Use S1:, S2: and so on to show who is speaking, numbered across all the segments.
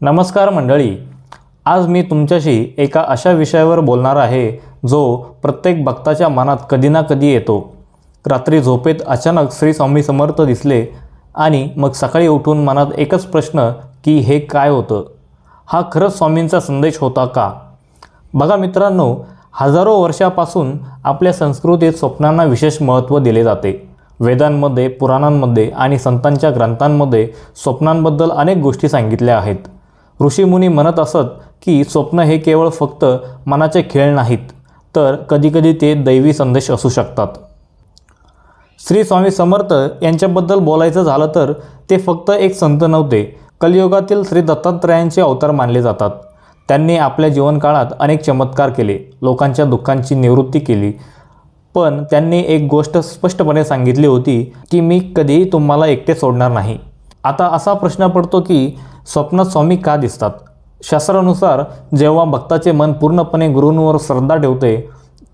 S1: नमस्कार मंडळी आज मी तुमच्याशी एका अशा विषयावर बोलणार आहे जो प्रत्येक भक्ताच्या मनात कधी ना कधी येतो. रात्री झोपेत अचानक श्री स्वामी समर्थ दिसले आणि मग सकाळी उठून मनात एकच प्रश्न की हे काय होतं? हा खरंच स्वामींचा संदेश होता का? बघा मित्रांनो हजारो वर्षापासून आपल्या संस्कृतीत स्वप्नांना विशेष महत्त्व दिले जाते. वेदांमध्ये पुराणांमध्ये आणि संतांच्या ग्रंथांमध्ये स्वप्नांबद्दल अनेक गोष्टी सांगितल्या आहेत. ऋषीमुनी म्हणत असत की स्वप्न हे केवळ फक्त मनाचे खेळ नाहीत तर कधीकधी ते दैवी संदेश असू शकतात. श्री स्वामी समर्थ यांच्याबद्दल बोलायचं झालं तर ते फक्त एक संत नव्हते. कलियुगातील श्री दत्तात्रयांचे अवतार मानले जातात. त्यांनी आपल्या जीवनकाळात अनेक चमत्कार केले लोकांच्या दुःखांची निवृत्ती केली. पण त्यांनी एक गोष्ट स्पष्टपणे सांगितली होती की मी कधीही तुम्हाला एकटे सोडणार नाही. आता असा प्रश्न पडतो की स्वप्नात स्वामी का दिसतात? शास्त्रानुसार जेव्हा भक्ताचे मन पूर्णपणे गुरूंवर श्रद्धा ठेवते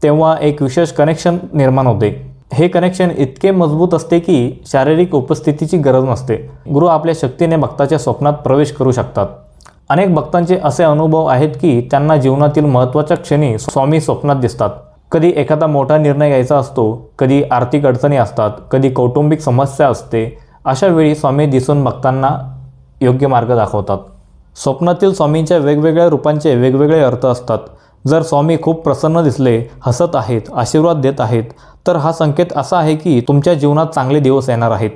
S1: तेव्हा एक विशेष कनेक्शन निर्माण होते. हे कनेक्शन इतके मजबूत असते की शारीरिक उपस्थितीची गरज नसते. गुरु आपल्या शक्तीने भक्ताच्या स्वप्नात प्रवेश करू शकतात. अनेक भक्तांचे असे अनुभव आहेत की त्यांना जीवनातील महत्त्वाच्या क्षणी स्वामी स्वप्नात दिसतात. कधी एखादा मोठा निर्णय घ्यायचा असतो कधी आर्थिक अडचणी असतात कधी कौटुंबिक समस्या असते अशा वेळी स्वामी दिसून भक्तांना योग्य मार्ग दाखवतात. स्वप्नातील स्वामींच्या वेगवेगळ्या रूपांचे वेगवेगळे अर्थ असतात. जर स्वामी खूप प्रसन्न दिसले हसत आहेत आशीर्वाद देत आहेत तर हा संकेत असा आहे की तुमच्या जीवनात चांगले दिवस येणार आहेत.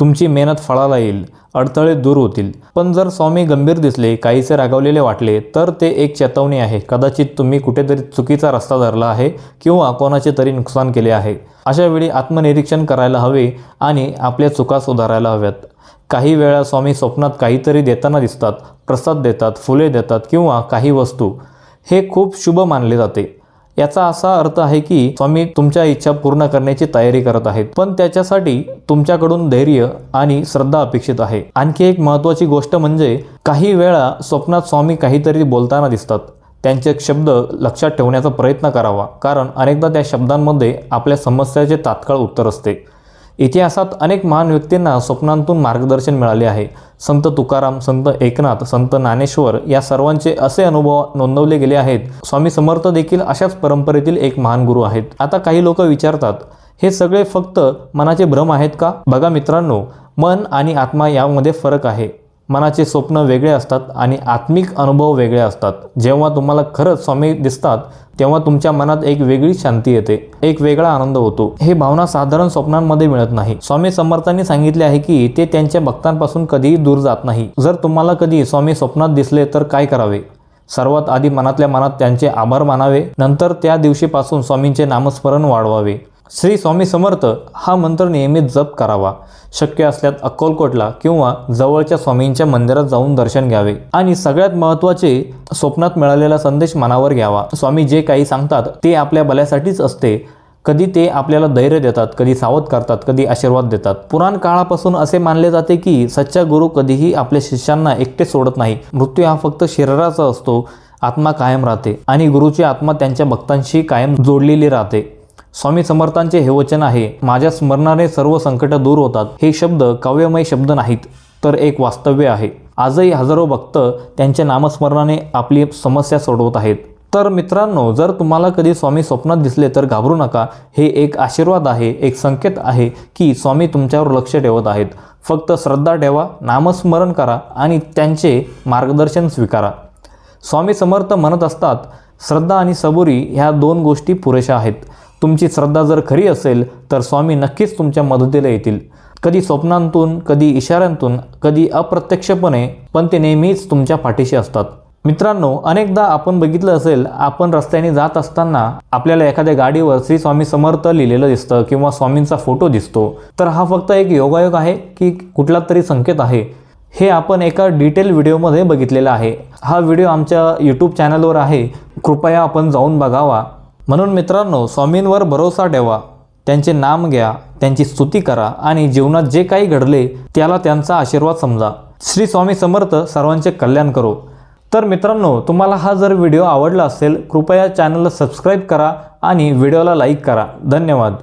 S1: तुमची मेहनत फळाला येईल अडथळे दूर होतील. पण जर स्वामी गंभीर दिसले काहीसे रागावलेले वाटले तर ते एक चेतावणी आहे. कदाचित तुम्ही कुठेतरी चुकीचा रस्ता धरला आहे किंवा कोणाचे तरी नुकसान केले आहे. अशा वेळी आत्मनिरीक्षण करायला हवे आणि आपल्या चुका सुधारायला हव्यात. काही वेळा स्वामी स्वप्नात काहीतरी देताना दिसतात प्रसाद देतात फुले देतात किंवा काही वस्तू. हे खूप शुभ मानले जाते. याचा असा अर्थ आहे की स्वामी तुमच्या इच्छा पूर्ण करण्याची तयारी करत आहेत पण त्याच्यासाठी तुमच्याकडून धैर्य आणि श्रद्धा अपेक्षित आहे. आणखी एक महत्त्वाची गोष्ट म्हणजे काही वेळा स्वप्नात स्वामी काहीतरी बोलताना दिसतात. त्यांचे शब्द लक्षात ठेवण्याचा प्रयत्न करावा कारण अनेकदा त्या शब्दांमध्ये आपल्या समस्याचे तात्काळ उत्तर असते. इतिहासात अनेक महान व्यक्तींना स्वप्नांतून मार्गदर्शन मिळाले आहे. संत तुकाराम संत एकनाथ संत ज्ञानेश्वर या सर्वांचे असे अनुभव नोंदवले गेले आहेत. स्वामी समर्थ देखील अशाच परंपरेतील एक महान गुरु आहेत. आता काही लोक विचारतात हे सगळे फक्त मनाचे भ्रम आहेत का? बघा मित्रांनो मन आणि आत्मा यामध्ये फरक आहे. मनाचे स्वप्न वेगळे असतात आणि आत्मिक अनुभव वेगळे असतात. जेव्हा तुम्हाला खरंच स्वामी दिसतात तेव्हा तुमच्या मनात एक वेगळी शांती येते एक वेगळा आनंद होतो. हे भावना साधारण स्वप्नांमध्ये मिळत नाही. स्वामी समर्थांनी सांगितले आहे की ते त्यांच्या भक्तांपासून कधीही दूर जात नाही. जर तुम्हाला कधी स्वामी स्वप्नात दिसले तर काय करावे? सर्वात आधी मनातल्या मनात त्यांचे आभार मानावे. नंतर त्या दिवशीपासून स्वामींचे नामस्मरण वाढवावे. श्री स्वामी समर्थ हा मंत्र नियमित जप करावा. शक्य असल्यास अक्कलकोटला किंवा जवळच्या स्वामींच्या मंदिरात जाऊन दर्शन घ्यावे. आणि सगळ्यात महत्त्वाचे स्वप्नात मिळालेला संदेश मनावर घ्यावा. स्वामी जे काही सांगतात ते आपल्या भल्यासाठीच असते. कधी ते आपल्याला धैर्य देतात कधी सावध करतात कधी आशीर्वाद देतात. पुराण काळापासून असे मानले जाते की सच्चा गुरु कधीही आपल्या शिष्यांना एकटे सोडत नाही. मृत्यू हा फक्त शरीराचा असतो आत्मा कायम राहते. आणि गुरुची आत्मा त्यांच्या भक्तांशी कायम जोडलेली राहते. स्वामी समर्थांचे हे वचन आहे माझ्या स्मरणाने सर्व संकट दूर होतात. हे शब्द काव्यमय शब्द नाहीत तर एक वास्तव्य आहे. आजही हजारो भक्त त्यांच्या नामस्मरणाने आपली समस्या सोडवत आहेत. तर मित्रांनो जर तुम्हाला कधी स्वामी स्वप्नात दिसले तर घाबरू नका. हे एक आशीर्वाद आहे एक संकेत आहे की स्वामी तुमच्यावर लक्ष ठेवत आहेत. फक्त श्रद्धा ठेवा नामस्मरण करा आणि त्यांचे मार्गदर्शन स्वीकारा. स्वामी समर्थ म्हणत असतात श्रद्धा आणि सबुरी ह्या दोन गोष्टी पुरेशा आहेत. तुमची श्रद्धा जर खरी असेल तर स्वामी नक्कीच तुमच्या मदतीला येतील. कधी स्वप्नांतून कधी इशाऱ्यांतून कधी अप्रत्यक्षपणे पण ते नेहमीच तुमच्या पाठीशी असतात. मित्रांनो अनेकदा आपण बघितलं असेल आपण रस्त्याने जात असताना आपल्याला एखाद्या गाडीवर श्री स्वामी समर्थ लिहिलेलं दिसतं किंवा स्वामींचा फोटो दिसतो. तर हा फक्त एक योगायोग आहे की कुठला तरी संकेत आहे. हे आपण एका डिटेल व्हिडिओमध्ये बघितलेलं आहे. हा व्हिडिओ आमच्या यूट्यूब चॅनलवर आहे. कृपया आपण जाऊन बघावा. म्हणून मित्रांनो स्वामींवर भरोसा ठेवा त्यांचे नाम घ्या त्यांची स्तुती करा आणि जीवनात जे काही घडले त्याला त्यांचा आशीर्वाद समजा. श्री स्वामी समर्थ सर्वांचे कल्याण करो. तर मित्रांनो तुम्हाला हा जर व्हिडिओ आवडला असेल कृपया चॅनलला सबस्क्राईब करा आणि व्हिडिओला लाईक करा. धन्यवाद.